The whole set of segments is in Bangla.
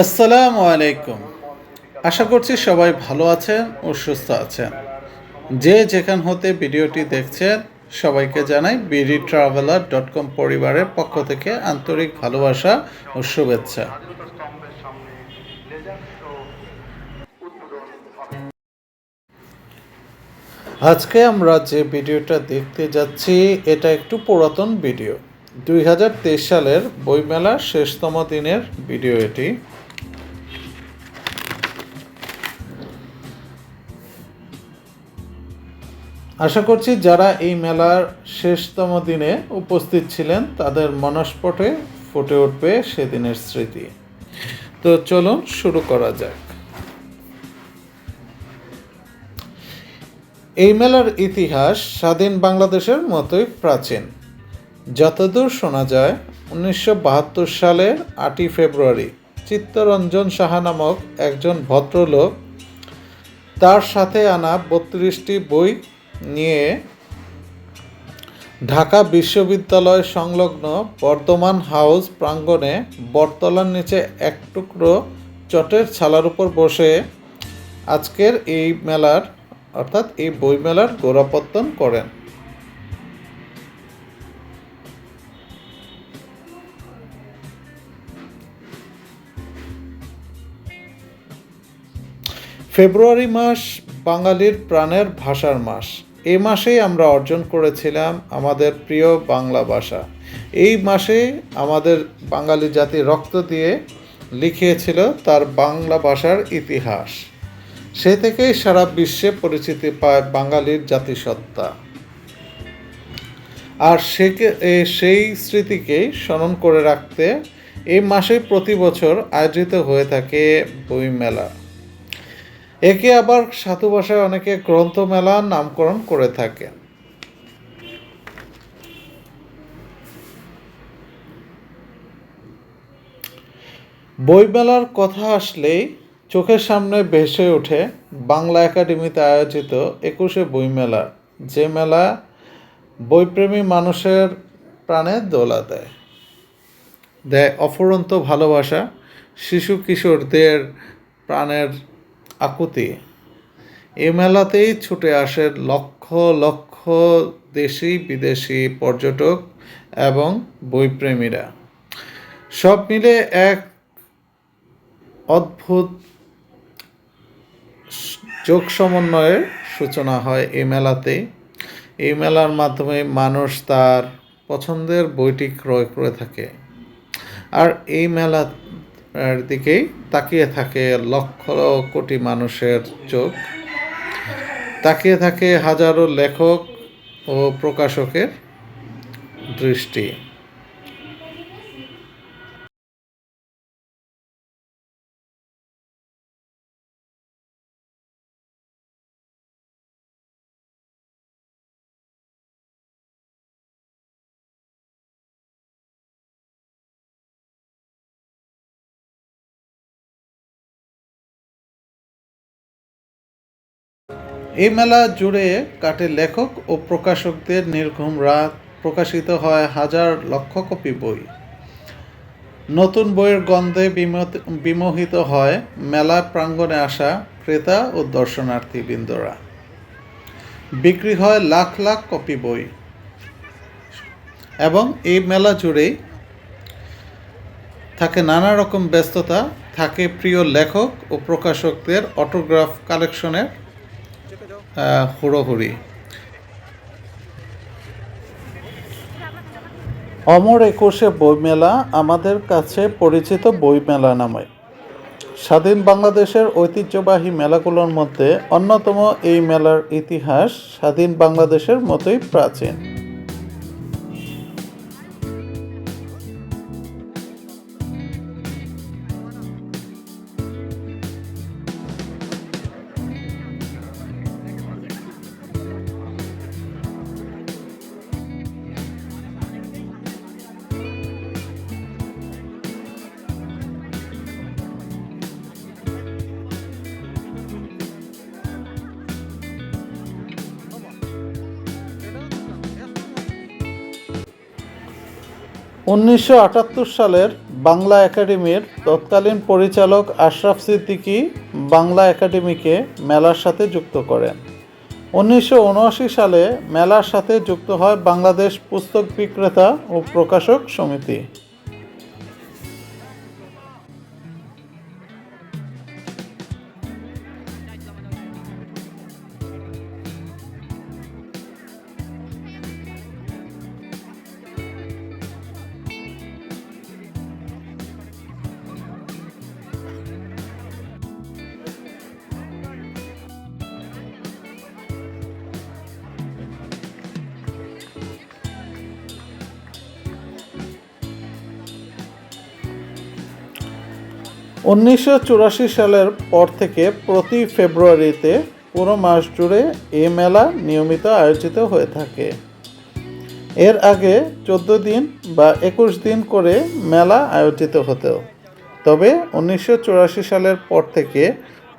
আসসালামু আলাইকুম। আশা করছি সবাই ভালো আছেন ও সুস্থ আছেন। যে যেখান হতে ভিডিওটি দেখছেন, সবাইকে জানাই বিডি ট্রাভেলার ডট কম পরিবারের পক্ষ থেকে আন্তরিক ভালোবাসা ও শুভেচ্ছা। আজকে আমরা যে ভিডিওটা দেখতে যাচ্ছি, এটা একটু পুরাতন ভিডিও। দুই হাজার তেইশ সালের বইমেলার শেষতম দিনের ভিডিও এটি। আশা করছি যারা এই মেলার শেষতম দিনে উপস্থিত ছিলেন, তাদের মনস্পটে ফুটে উঠবে সেদিনের স্মৃতি। তো চলুন শুরু করা যাক। এই মেলার ইতিহাস স্বাধীন বাংলাদেশের মতোই প্রাচীন। যতদূর শোনা যায়, উনিশশো বাহাত্তর সালের আটই ফেব্রুয়ারি চিত্তরঞ্জন সাহা নামক একজন ভদ্রলোক তার সাথে আনা বত্রিশটি বই নিয়ে ঢাকা বিশ্ববিদ্যালয় সংলগ্ন বর্ধমান হাউস প্রাঙ্গণে বটতলার নিচে এক টুকরো চটের ছালার উপর বসে আজকের এই মেলার, অর্থাৎ এই বইমেলার গোড়াপত্তন করেন। ফেব্রুয়ারি মাস বাঙালির প্রাণের ভাষার মাস। এই মাসেই আমরা অর্জন করেছিলাম আমাদের প্রিয় বাংলা ভাষা। এই মাসে আমাদের বাঙালি জাতি রক্ত দিয়ে লিখিয়েছিল তার বাংলা ভাষার ইতিহাস। সে থেকেই সারা বিশ্বে পরিচিতি পায় বাঙালির জাতিসত্তা। আর সেকে এ, সেই স্মৃতিকেই স্মরণ করে রাখতে এই মাসে প্রতি বছর আয়োজিত হয়ে থাকে বইমেলা। একে আবার সাধু ভাষায় অনেকে গ্রন্থমেলা নামকরণ করে থাকেন। বইমেলার কথা আসলেই চোখের সামনে ভেসে ওঠে বাংলা একাডেমিতে আয়োজিত একুশে বইমেলা যে মেলা বইপ্রেমী মানুষের প্রাণে দোলা দেয়। দেয় অফুরন্ত ভালোবাসা, শিশু কিশোরদের প্রাণের আকুতি। এ মেলাতেই ছুটে আসে লক্ষ লক্ষ দেশি বিদেশি পর্যটক এবং বইপ্রেমীরা। সব মিলে এক অদ্ভুত যোগ সমন্বয়ের সূচনা হয় এই মেলাতে। এই মেলার মাধ্যমে মানুষ তার পছন্দের বইটি ক্রয় করে থাকে। আর এই মেলার দিকেই তাকিয়ে থাকে লক্ষ কোটি মানুষের চোখ। তাকিয়ে থাকে হাজারো লেখক ও প্রকাশকের দৃষ্টি। এই মেলা জুড়ে কাটে লেখক ও প্রকাশকদের নির্ঘুম রাত। প্রকাশিত হয় হাজার লক্ষ কপি বই। নতুন বইয়ের গন্ধে বিমোহিত হয় মেলা প্রাঙ্গণে আসা ক্রেতা ও দর্শনার্থীবৃন্দরা। বিক্রি হয় লাখ লাখ কপি বই। এবং এই মেলা জুড়েই থাকে নানা রকম ব্যস্ততা। থাকে প্রিয় লেখক ও প্রকাশকদের অটোগ্রাফ কালেকশনের হুড়োহুড়ি। অমর একুশে বইমেলা আমাদের কাছে পরিচিত বইমেলা নামে। স্বাধীন বাংলাদেশের ঐতিহ্যবাহী মেলাগুলোর মধ্যে অন্যতম এই মেলার ইতিহাস স্বাধীন বাংলাদেশের মতোই প্রাচীন। উনিশশো আটাত্তর সালের বাংলা একাডেমির তৎকালীন পরিচালক আশরাফ সিদ্দিকী বাংলা একাডেমিকে মেলার সাথে যুক্ত করেন। উনিশশো উনআশি সালে মেলার সাথে যুক্ত হয় বাংলাদেশ পুস্তক বিক্রেতা ও প্রকাশক সমিতি। উনিশশো চুরাশি সালের পর থেকে প্রতি ফেব্রুয়ারিতে পুরো মাস জুড়ে এই মেলা নিয়মিত আয়োজিত হয়ে থাকে। এর আগে চোদ্দ দিন বা একুশ দিন করে মেলা আয়োজিত হতো। তবে উনিশশো চুরাশি সালের পর থেকে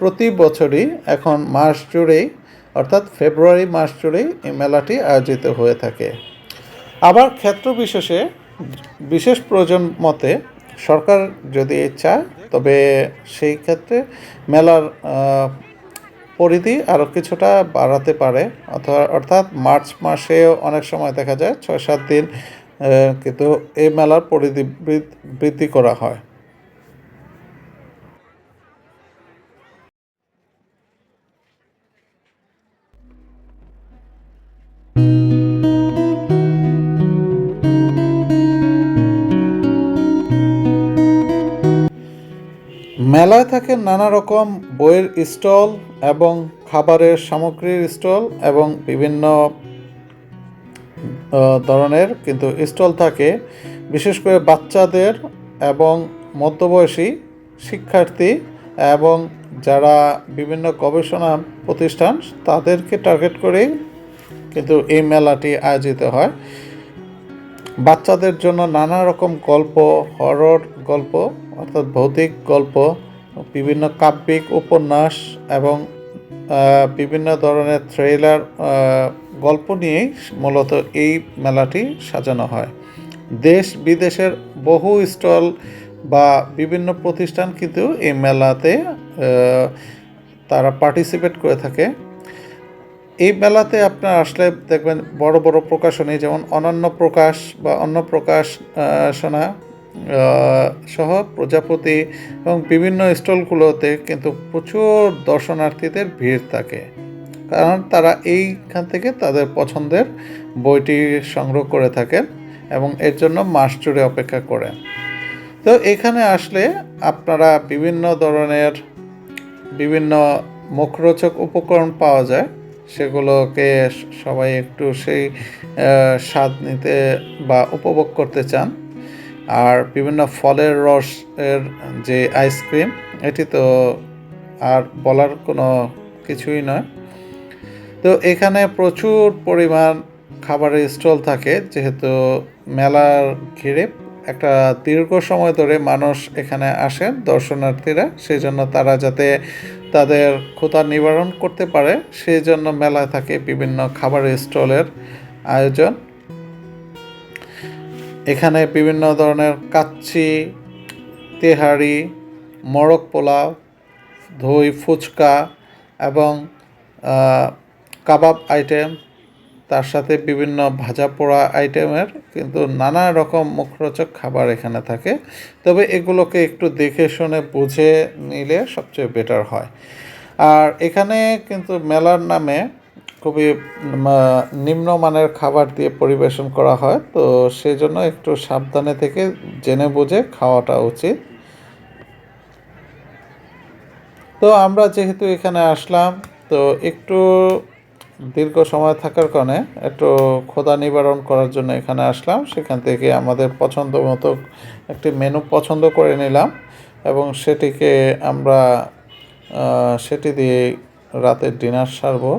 প্রতি বছরই এখন মাস জুড়েই, অর্থাৎ ফেব্রুয়ারি মাস জুড়েই এই মেলাটি আয়োজিত হয়ে থাকে। আবার ক্ষেত্র বিশেষে, বিশেষ প্রয়োজন মতে সরকার যদি চায় তবে সেই ক্ষেত্রে মেলার পরিধি আরও কিছুটা বাড়াতে পারে। অথবা, অর্থাৎ মার্চ মাসে অনেক সময় দেখা যায় ছয় সাত দিন কিন্তু এই মেলার পরিধি বৃদ্ধ- করা হয়। মেলায় থাকে নানা রকম বইয়ের স্টল এবং খাবারের সামগ্রীর স্টল এবং বিভিন্ন ধরনের কিন্তু স্টল থাকে। বিশেষ করে বাচ্চাদের এবং মধ্যবয়সী শিক্ষার্থী এবং যারা বিভিন্ন গবেষণা প্রতিষ্ঠান, তাদেরকে টার্গেট করেই কিন্তু এই মেলাটি আয়োজিত হয়। বাচ্চাদের জন্য নানা রকম গল্প হরর গল্প অর্থাৎ ভৌতিক গল্প বিভিন্ন কাব্যিক উপন্যাস এবং বিভিন্ন ধরনের থ্রিলার গল্প নিয়েই মূলত এই মেলাটি সাজানো হয়। দেশ বিদেশের বহু স্টল বা বিভিন্ন প্রতিষ্ঠান কিন্তু এই মেলাতে তারা পার্টিসিপেট করে থাকে। এই মেলাতে আপনার আসলে দেখবেন বড় বড় প্রকাশনী যেমন অনন্য প্রকাশ বা অন্য প্রকাশ আহ, সোনা আহ, সহ প্রজাপতি এবং বিভিন্ন স্টলগুলোতে কিন্তু প্রচুর দর্শনার্থীদের ভিড় থাকে। কারণ তারা এইখান থেকে তাদের পছন্দের বইটি সংগ্রহ করে থাকেন এবং এর জন্য মাস জুড়ে অপেক্ষা করেন। তো এখানে আসলে আপনারা বিভিন্ন ধরনের বিভিন্ন মুখরোচক উপকরণ পাওয়া যায়। সেগুলোকে সবাই একটু সেই স্বাদ নিতে বা উপভোগ করতে চান। আর বিভিন্ন ফলের রস এর যে আইসক্রিম এটি তো আর বলার কোনো কিছুই নয়। তো এখানে প্রচুর পরিমাণ খাবারের স্টল থাকে, যেহেতু মেলার ঘিরে একটা দীর্ঘ সময় ধরে মানুষ এখানে আসেন দর্শনার্থীরা সেই জন্য তারা যাতে তাদের ক্ষুধা নিবারণ করতে পারে সেই জন্য মেলায় থাকে বিভিন্ন খাবারের স্টলের আয়োজন। এখানে বিভিন্ন ধরনের কাচ্চি, তেহারি মরক পোলাও দই ফুচকা এবং কাবাব আইটেম তার সাথে বিভিন্ন ভাজা পোড়া আইটেমের কিন্তু নানা রকম মুখরোচক খাবার এখানে থাকে। তবে এগুলোকে একটু দেখে শুনে বুঝে নিলে সবচেয়ে বেটার হয়। আর এখানে কিন্তু মেলার নামে খুবই নিম্নমানের খাবার দিয়ে পরিবেশন করা হয়। তো সেই জন্য একটু সাবধানে থেকে জেনে বুঝে খাওয়াটা উচিত। তো আমরা যেহেতু এখানে আসলাম, তো একটু দীর্ঘ সময় থাকার কারণে একটু ক্ষুধা নিবারণ করার জন্য এখানে আসলাম। সেখান থেকে আমাদের পছন্দ মতো একটি মেনু পছন্দ করে নিলাম এবং সেটিকে আমরা সেটি দিয়ে রাতের ডিনার সারবো।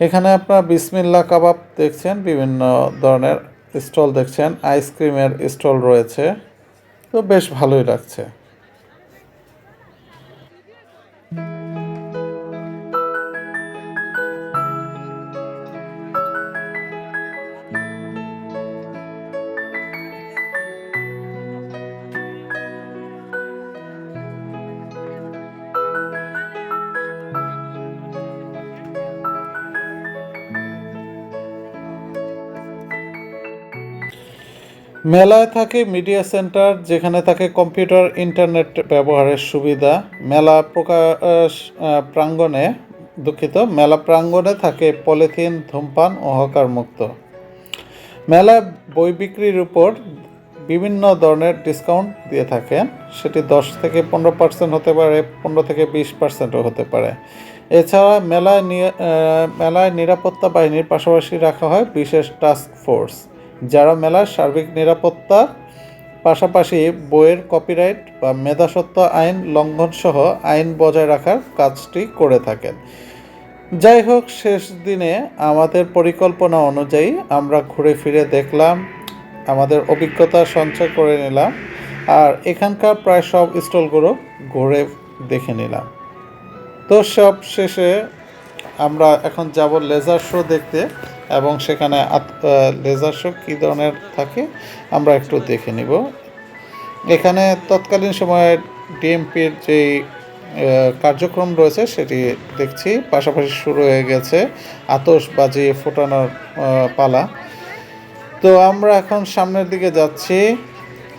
এখানে আপনারা বিসমিল্লা কাবাব দেখছেন, বিভিন্ন ধরনের স্টল দেখছেন, আইসক্রিমের স্টল রয়েছে। তো বেশ ভালোই লাগছে। মেলায় থাকে মিডিয়া সেন্টার যেখানে থাকে কম্পিউটার ইন্টারনেট ব্যবহারের সুবিধা। মেলা প্রকাশ প্রাঙ্গণে দুঃখিত, মেলা প্রাঙ্গণে থাকে পলিথিন, ধূমপান ও হকার মুক্ত মেলায় বই বিক্রির উপর বিভিন্ন ধরনের ডিসকাউন্ট দিয়ে থাকেন। সেটি দশ থেকে পনেরো পার্সেন্ট হতে পারে, পনেরো থেকে বিশ পার্সেন্টও হতে পারে। এছাড়া মেলায় নিয়ে- মেলায় নিরাপত্তা বাহিনীর পাশাপাশি রাখা হয় বিশেষ টাস্ক ফোর্স যারা মেলার সার্বিক নিরাপত্তা পাশাপাশি বইয়ের কপিরাইট বা মেধাসত্ব আইন লঙ্ঘন সহ আইন বজায় রাখার কাজটি করে থাকেন। যাই হোক, শেষ দিনে আমাদের পরিকল্পনা অনুযায়ী আমরা ঘুরে ফিরে দেখলাম, আমাদের অভিজ্ঞতা সঞ্চয় করে নিলাম, আর এখানকার প্রায় সব স্টলগুলো ঘুরে দেখে নিলাম। তো সব শেষে আমরা এখন যাব লেজার শো দেখতে। এবং সেখানে লেজার শো কী ধরনের থাকে, আমরা একটু দেখে নিব। এখানে তৎকালীন সময়ে ডিএমপির যেই কার্যক্রম রয়েছে সেটি দেখছি, পাশাপাশি শুরু হয়ে গেছে আতশবাজি ফোটানোর পালা। তো আমরা এখন সামনের দিকে যাচ্ছি।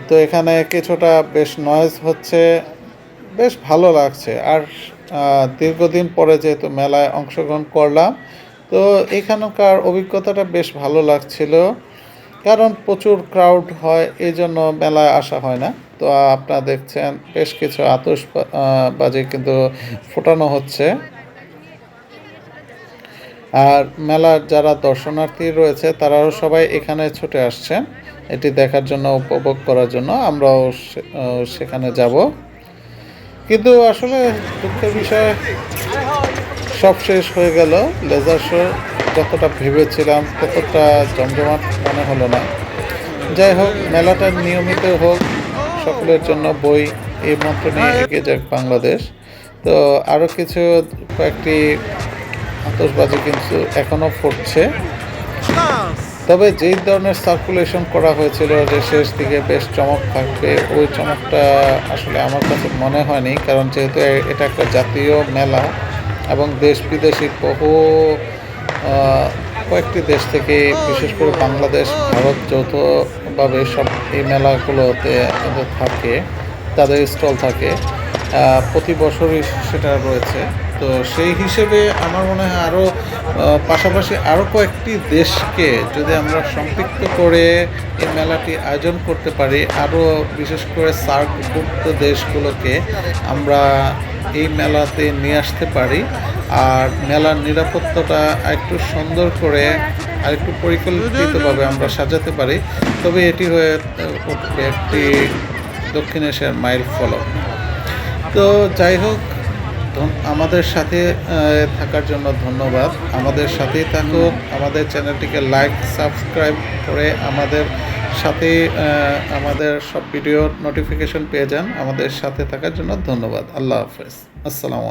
তো এখানে কিছুটা বেশ নয়েজ হচ্ছে, বেশ ভালো লাগছে। আর দীর্ঘদিন পরে যেহেতু মেলায় অংশগ্রহণ করলাম তো এখানকার অভিজ্ঞতাটা বেশ ভালো লাগছিল। কারণ প্রচুর ক্রাউড হয় এই জন্য মেলায় আসা হয় না। তো আপনারা দেখছেন বেশ কিছু আতস বাজে কিন্তু ফোটানো হচ্ছে। আর মেলার যারা দর্শনার্থী রয়েছে, তারাও সবাই এখানে ছুটে আসছেন। এটি দেখার জন্য, উপভোগ করার জন্য আমরাও সেখানে যাব। কিন্তু আসলে দুঃখের বিষয় সব শেষ হয়ে গেল। লেজার শো, যতটা ভেবেছিলাম, ততটা জমজমাট মনে হলো না। যাই হোক, মেলাটা নিয়মিত হোক, সকলের জন্য বই এই মন্ত্র নিয়ে এগিয়ে যাক বাংলাদেশ। তো আরও কিছু, কয়েকটি আতসবাজি কিন্তু এখনও ফুটছে। তবে যেই ধরনের সার্কুলেশন করা হয়েছিল যে শেষ দিকে বেশ চমক থাকবে, ওই চমকটা আসলে আমার কাছে মনে হয়নি। কারণ যেহেতু এটা একটা জাতীয় মেলা এবং দেশ বিদেশের বহু কয়েকটি দেশ থেকে, বিশেষ করে বাংলাদেশ, ভারত যৌথভাবে সব এই মেলাগুলোতে থাকে, তাদের স্টল থাকে। প্রতি বছরই সেটা রয়েছে। তো সেই হিসেবে আমার মনে হয় আরও পাশাপাশি আরও কয়েকটি দেশকে যদি আমরা সম্পৃক্ত করে এই মেলাটি আয়োজন করতে পারি আরও বিশেষ করে সার্কভুক্ত দেশগুলোকে আমরা এই মেলাতে নিয়ে আসতে পারি। আর মেলার নিরাপত্তাটা একটু সুন্দর করে আর একটু পরিকল্পিতভাবে আমরা সাজাতে পারি। তবে এটি হয়ে উঠবে একটি দক্ষিণ এশিয়ার মাইল ফলক। তো যাই হোক আমাদের সাথে থাকার জন্য ধন্যবাদ। আমাদের সাথেই থাকো আমাদের চ্যানেলটিকে লাইক, সাবস্ক্রাইব করে আমাদের সাথে আমাদের সব ভিডিও নোটিফিকেশন পেয়ে যান। আমাদের সাথে থাকার জন্য ধন্যবাদ। আল্লাহ হাফেজ। আসসালামু